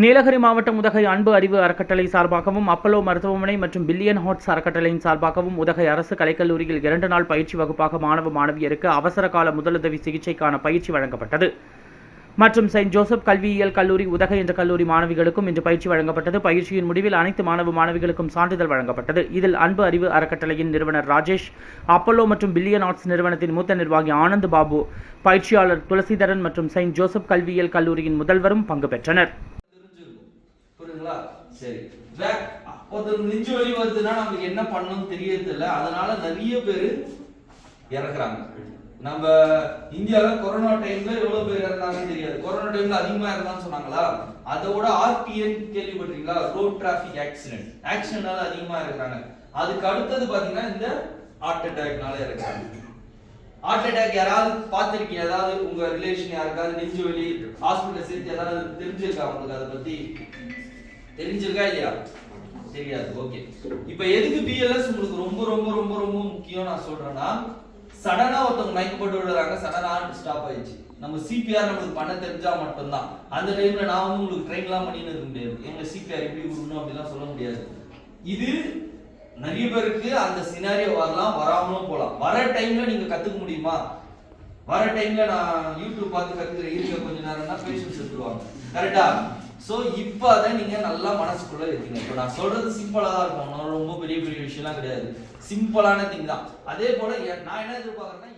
நீலகிரி மாவட்டம் உதகை அன்பு அறிவு அறக்கட்டளை சார்பாகவும் அப்பல்லோ மருத்துவமனை மற்றும் பில்லியன் ஹார்ட்ஸ் அறக்கட்டளையின் சார்பாகவும் உதகை அரசு கலைக்கல்லூரியில் இரண்டு நாள் பயிற்சி வகுப்பாக மாணவ மாணவியருக்கு அவசர கால முதலுதவி சிகிச்சைக்கான பயிற்சி வழங்கப்பட்டது. மற்றும் செயின்ட் ஜோசப் கல்வியியல் கல்லூரி உதகை என்ற கல்லூரி மாணவிகளுக்கும் இன்று பயிற்சி வழங்கப்பட்டது. பயிற்சியின் முடிவில் அனைத்து மாணவ மாணவிகளுக்கும் சான்றிதழ் வழங்கப்பட்டது. இதில் அன்பு அறிவு அறக்கட்டளையின் நிறுவனர் ராஜேஷ் அப்பல்லோ மற்றும் பில்லியன் ஆர்ட்ஸ் நிறுவனத்தின் மூத்த நிர்வாகி ஆனந்த் பாபு பயிற்சியாளர் துளசிதரன் மற்றும் செயின்ட் ஜோசப் கல்வியியல் கல்லூரியின் முதல்வரும் பங்கு பெற்றனர். புரியுதுங்களா? சரி. வே- ஒருத்தர் நெஞ்சு வலி வருதுன்னா நமக்கு என்ன பண்ணணும்னு தெரியறது இல்லை அதனால நிறைய பேர் இறக்குறாங்க. நம்ம இந்தியாவில் கொரோனா டைம்ல எவ்வளவு பேர் இறந்தாங்கன்னு தெரியாது. கொரோனா டைம்ல அதிகமா இருந்தான்னு சொன்னாங்களா? அதோட ஆர்டிஎன் கேள்விப்பட்டிருக்கீங்களா? ரோட் டிராபிக் ஆக்சிடென்ட் ஆக்சிடென்ட்னால அதிகமா இருக்கிறாங்க அதுக்கு அடுத்தது பாத்தீங்கன்னா இந்த ஹார்ட் அட்டாக்னால இறக்குறாங்க. ஹார்ட் அட்டாக் யாராவது பார்த்துருக்கீங்க? ஏதாவது உங்க ரிலேஷன் யாருக்காவது நெஞ்சு வலி ஹாஸ்பிட்டல் சேர்த்து ஏதாவது தெரிஞ்சிருக்கா உங்களுக்கு? அதை பத்தி தெரிஞ்சிருக்கா இல்லையா? தெரியாது. ஓகே இப்போ எதுக்கு பிஎல்எஸ் உங்களுக்கு ரொம்ப ரொம்ப ரொம்ப ரொம்ப முக்கியம் நான் சொல்றேன்னா சடனா ஒருத்தவங்க மயக்கப்பட்டு விடுறாங்க சடனா ஸ்டாப் ஆயிடுச்சு. நம்ம சிபிஆர் நம்மளுக்கு பண்ண தெரிஞ்சா மட்டும்தான். அந்த டைம்ல நான் வந்து உங்களுக்கு ட்ரெயின்லாம் பண்ணின்னு இருக்க முடியாது எங்க சிபிஆர் எப்படி கொடுக்கணும் அப்படிலாம் சொல்ல முடியாது. இது நிறைய பேருக்கு அந்த சினாரியோ வரலாம் வராமலும் போகலாம் வர டைம்ல நீங்க கத்துக்க முடியுமா? வர டைம்ல நான் யூடியூப் பார்த்து கத்துக்கிற இருக்க கொஞ்ச நேரம் தான் பேஷன்ஸ் எடுத்துருவாங்க கரெக்டா சோ இப்போ அதை நீங்க நல்லா மனசுக்குள்ள இருக்கீங்க இப்போ நான் சொல்றது சிம்பிளா தான் இருக்கும். ரொம்ப பெரிய பெரிய விஷயம்லாம் கிடையாது. சிம்பிளான திங் தான். அதே போல நான் என்ன எதிர்பார்க்கறேன்னா